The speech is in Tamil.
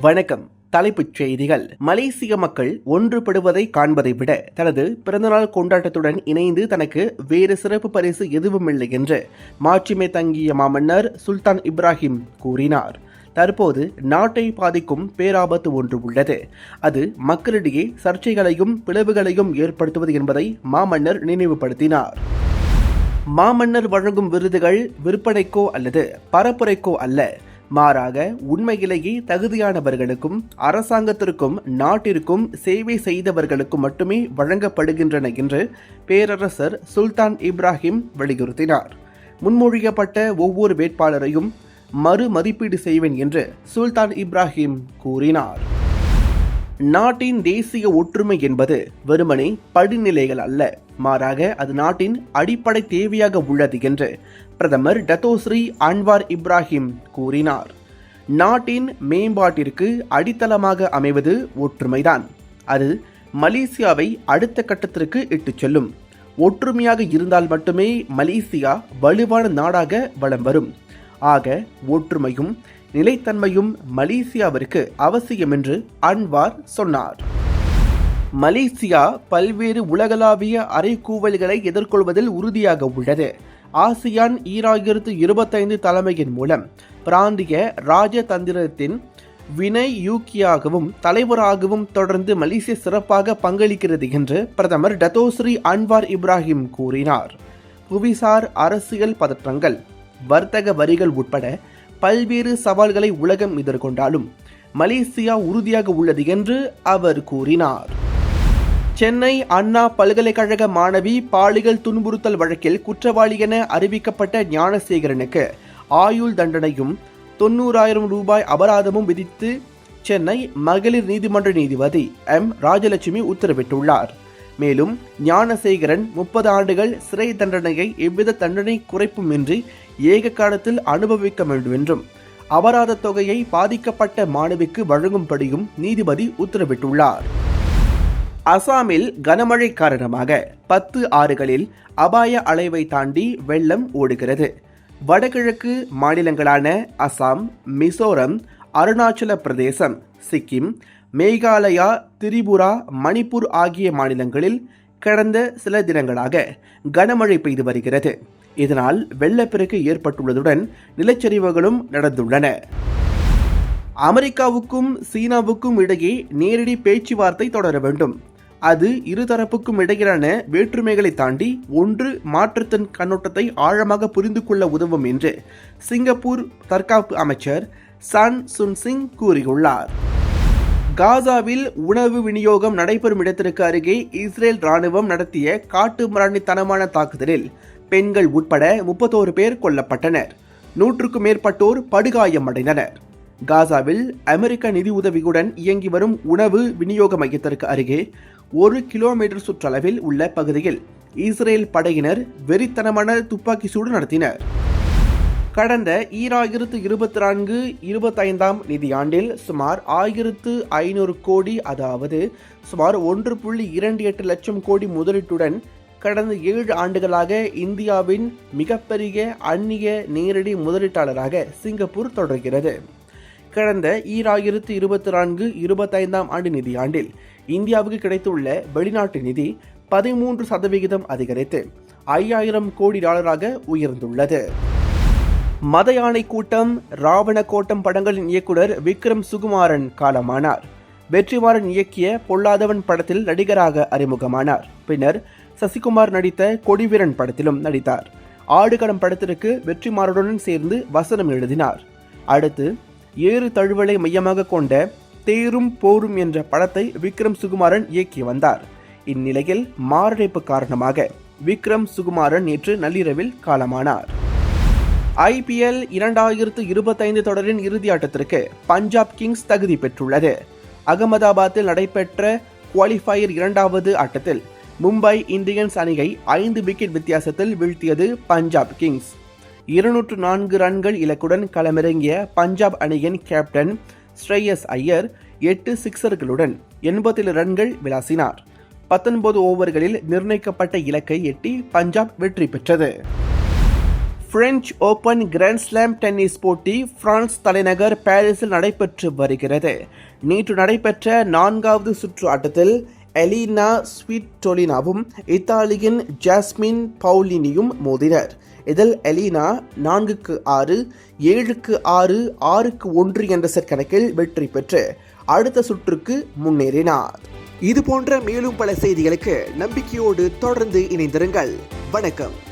வணக்கம். தலைப்புச் செய்திகள். மலேசிய மக்கள் ஒன்றுபடுவதை காண்பதை விட தனது பிறந்தநாள் கொண்டாட்டத்துடன் இணைந்து தனக்கு வேறு சிறப்பு பரிசு எதுவுமில்லை என்று மாட்சிமை தங்கிய மாமன்னர் சுல்தான் இப்ராஹிம் கூறினார். தற்போது நாட்டை பாதிக்கும் பேராபத்து ஒன்று உள்ளது. அது மக்களிடையே சர்ச்சைகளையும் பிளவுகளையும் ஏற்படுத்துவது என்பதை மாமன்னர் நினைவுபடுத்தினார். மாமன்னர் வழங்கும் விருதுகள் விற்பனைக்கோ அல்லது பரப்புரைக்கோ அல்ல. மாறாக உண்மையிலேயே தகுதியானவர்களுக்கும் அரசாங்கத்திற்கும் நாட்டிற்கும் சேவை செய்தவர்களுக்கும் மட்டுமே வழங்கப்படுகின்றன என்று பேரரசர் சுல்தான் இப்ராஹிம் வலியுறுத்தினார். முன்மொழியப்பட்ட ஒவ்வொரு வேட்பாளரையும் மறு மதிப்பீடு செய்வேன் என்று சுல்தான் இப்ராஹிம் கூறினார். நாட்டின் தேசிய ஒற்றுமை என்பது வெறுமனே படிநிலைகள் அல்ல. மாறாக அது நாட்டின் அடிப்படை தேவையாக உள்ளது என்று பிரதமர் டத்தோஸ்ரீ அன்வார் இப்ராஹிம் கூறினார். நாட்டின் மேம்பாட்டிற்கு அடித்தளமாக அமைவது ஒற்றுமைதான். அது மலேசியாவை அடுத்த கட்டத்திற்கு இட்டுச் செல்லும். ஒற்றுமையாக இருந்தால் மட்டுமே மலேசியா வலுவான நாடாக வலம் வரும். ஆக ஒற்றுமையும் நிலைத்தன்மையும் மலேசியாவிற்கு அவசியம் என்று அன்வார் சொன்னார். மலேசியா பல்வேறு உலகளாவிய அரைக்கூவல்களை எதிர்கொள்வதில் உறுதியாக உள்ளது. ஆசியான் ஈராயிரத்து இருபத்தைந்து தலைமையின் மூலம் பிராந்திய ராஜதந்திரத்தின் வினை யூக்கியாகவும் தலைவராகவும் தொடர்ந்து மலேசிய சிறப்பாக பங்களிக்கிறது என்று பிரதமர் டத்தோஸ்ரீ அன்வார் இப்ராஹிம் கூறினார். புவிசார் அரசியல் பதற்றங்கள் வர்த்தக வரிகள் உட்பட பல்வேறு சவால்களை உலகம் எதிர்கொண்டாலும் மலேசியா உறுதியாக உள்ளது என்று அவர் கூறினார். சென்னை அண்ணா பல்கலைக்கழக மாணவி பாலியல் துன்புறுத்தல் வழக்கில் குற்றவாளி என அறிவிக்கப்பட்ட ஞானசேகரனுக்கு ஆயுள் தண்டனையும் தொண்ணூறாயிரம் ரூபாய் அபராதமும் விதித்து சென்னை மகளிர் நீதிமன்ற நீதிபதி எம். ராஜலட்சுமி உத்தரவிட்டுள்ளார். மேலும் ஞானசேகரன் முப்பது ஆண்டுகள் சிறை தண்டனையை எவ்வித தண்டனை குறைப்புமின்றி ஏக காலத்தில் அனுபவிக்க வேண்டும் என்றும் அபராத தொகையை பாதிக்கப்பட்ட மாணவிக்கு வழங்கும்படியும் நீதிபதி உத்தரவிட்டுள்ளார். அசாமில் கனமழை காரணமாக பத்து ஆறுகளில் அபாய அளவை தாண்டி வெள்ளம் ஓடுகிறது. வடகிழக்கு மாநிலங்களான அசாம் மிசோரம் அருணாச்சல பிரதேசம் சிக்கிம் மேகாலயா திரிபுரா மணிப்பூர் ஆகிய மாநிலங்களில் கடந்த சில தினங்களாக கனமழை பெய்து வருகிறது. இதனால் வெள்ளப்பெருக்கு ஏற்பட்டுள்ளதுடன் நிலச்சரிவுகளும் நடந்துள்ளன. அமெரிக்காவுக்கும் சீனாவுக்கும் இடையே நேரடி பேச்சுவார்த்தை தொடர வேண்டும். அது இருதரப்புக்கும் இடையிலான வேற்றுமைகளை தாண்டி ஒன்று மாற்றத்தின் கண்ணோட்டத்தை ஆழமாக புரிந்து கொள்ள உதவும் என்று சிங்கப்பூர் தற்காப்பு அமைச்சர் சன் சுன் சிங் கூறியுள்ளார். காசாவில் உணவு விநியோகம் நடைபெறும் இடத்திற்கு அருகே இஸ்ரேல் ராணுவம் நடத்திய காட்டு மிராண்டித்தனமான தாக்குதலில் பெண்கள் உட்பட முப்பத்தோரு பேர் கொல்லப்பட்டனர். நூற்றுக்கும் மேற்பட்டோர் படுகாயமடைந்தனர். காசாவில் அமெரிக்க நிதி உதவியுடன் இயங்கி வரும் உணவு விநியோக மையத்திற்கு அருகே ஒரு கிலோமீட்டர் சுற்றளவில் உள்ள பகுதியில் இஸ்ரேல் படையினர் வெறித்தனமான துப்பாக்கி சூடு நடத்தினர். கடந்த ஈராயிரத்து இருபத்தி நான்கு இருபத்தைந்தாம் நிதியாண்டில் சுமார் ஆயிரத்து ஐநூறு கோடி அதாவது சுமார் ஒன்று புள்ளி இரண்டு எட்டு லட்சம் கோடி முதலீட்டுடன் கடந்த ஏழு ஆண்டுகளாக இந்தியாவின் மிகப்பெரிய அந்நிய நேரடி முதலீட்டாளராக சிங்கப்பூர் தொடர்கிறது. கடந்த ஈராயிரத்து இருபத்தி நான்கு இருபத்தைந்தாம் ஆண்டு நிதியாண்டில் இந்தியாவுக்கு கிடைத்துள்ள வெளிநாட்டு நிதி பதிமூன்று சதவிகிதம் அதிகரித்து ஐயாயிரம் கோடி டாலராக உயர்ந்துள்ளது. மத யானை கூட்டம் ராவண கோட்டம் படங்களின் இயக்குனர் விக்ரம் சுகுமாரன் காலமானார். வெற்றிமாறன் இயக்கிய பொல்லாதவன் படத்தில் நடிகராக அறிமுகமானார். பின்னர் சசிகுமார் நடித்த கொடிவீரன் படத்திலும் நடித்தார். ஆடுகளம் படத்திற்கு வெற்றிமாறனுடன் சேர்ந்து வசனம் எழுதினார். அடுத்து ஏறு தழுவலை மையமாக கொண்ட தேரும் போரும் என்ற படத்தை விக்ரம் சுகுமாரன் இயக்கி வந்தார். இந்நிலையில் மாரடைப்பு காரணமாக விக்ரம் சுகுமாரன் நேற்று நள்ளிரவில் காலமானார். ஐபிஎல் இரண்டாயிரத்து இருபத்தைந்து தொடரின் இறுதி ஆட்டத்திற்கு பஞ்சாப் கிங்ஸ் தகுதி பெற்றுள்ளது. அகமதாபாத்தில் நடைபெற்ற குவாலிஃபயர் இரண்டாவது ஆட்டத்தில் மும்பை இந்தியன்ஸ் அணியை ஐந்து விக்கெட் வித்தியாசத்தில் வீழ்த்தியது பஞ்சாப் கிங்ஸ். இருநூற்று நான்கு ரன்கள் இலக்குடன் களமிறங்கிய பஞ்சாப் அணியின் கேப்டன் ஸ்ரேயஸ் ஐயர் எட்டு சிக்சர்களுடன் எண்பத்தேழு ரன்கள் விளாசினார். பத்தொன்பது ஓவர்களில் நிர்ணயிக்கப்பட்ட இலக்கை எட்டி பஞ்சாப் வெற்றி பெற்றது. French Open grand slam tennis போட்டி பிரான்ஸ் தலைநகர் பாரிஸில் நடைபெற்று வருகிறது. நேற்று நடைபெற்ற நான்காவது சுற்று ஆட்டத்தில் எலினா ஸ்வீட்டோலினாவும் இத்தாலியின் ஜாஸ்மின் பவுலினியும் மோதினர். இதில் எலினா நான்குக்கு ஆறு ஏழுக்கு ஆறு ஆறுக்கு ஒன்று என்ற செட் கணக்கில் வெற்றி பெற்று அடுத்த சுற்றுக்கு முன்னேறினார். இது போன்ற மேலும் பல செய்திகளுக்கு நம்பிக்கையோடு தொடர்ந்து இணைந்திருங்கள். வணக்கம்.